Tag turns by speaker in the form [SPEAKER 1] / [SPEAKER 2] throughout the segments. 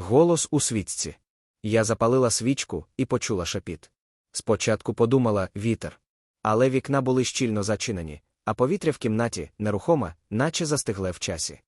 [SPEAKER 1] Голос у свічці. Я запалила свічку і почула шепіт. Спочатку подумала вітер. Але вікна були щільно зачинені, а повітря в кімнаті нерухоме, наче застигле в часі.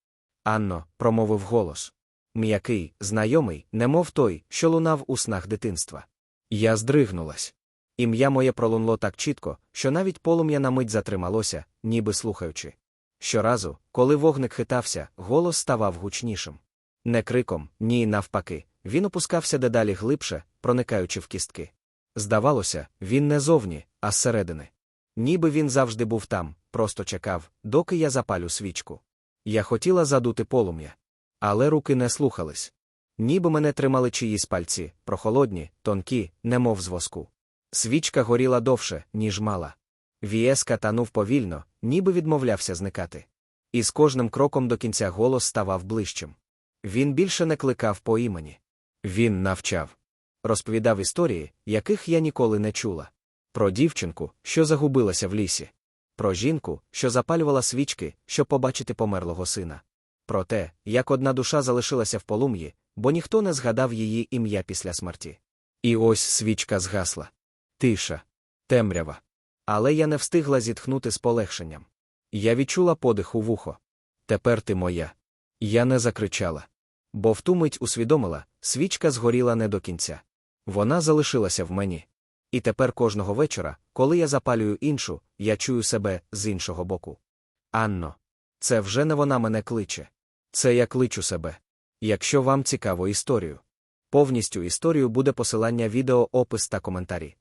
[SPEAKER 1] Анно, промовив голос. М'який, знайомий, немов той, що лунав у снах дитинства. Я здригнулась. Ім'я моє пролунло так чітко, що навіть полум'я на мить затрималося, ніби слухаючи. Щоразу, коли вогник хитався, голос ставав гучнішим. Не криком, ні, навпаки, він опускався дедалі глибше, проникаючи в кістки. Здавалося, він не зовні, а зсередини. Ніби він завжди був там, просто чекав, доки я запалю свічку. Я хотіла задути полум'я. Але руки не слухались. Ніби мене тримали чиїсь пальці, прохолодні, тонкі, немов з воску. Свічка горіла довше, ніж мала. Віеска танув повільно, ніби відмовлявся зникати. І з кожним кроком до кінця голос ставав ближчим. Він більше не кликав по імені. Він навчав. Розповідав історії, яких я ніколи не чула. Про дівчинку, що загубилася в лісі. Про жінку, що запалювала свічки, щоб побачити померлого сина. Про те, як одна душа залишилася в полум'ї, бо ніхто не згадав її ім'я після смерті. І ось свічка згасла. Тиша, темрява. Але я не встигла зітхнути з полегшенням. Я відчула подих у вухо. Тепер ти моя. Я не закричала. Бо в ту мить усвідомила, свічка згоріла не до кінця. Вона залишилася в мені. І тепер кожного вечора, коли я запалюю іншу, я чую себе з іншого боку. Анно, це вже не вона мене кличе. Це я кличу себе. Якщо вам цікаво історію. Повністю історію буде посилання відео, опис та коментарі.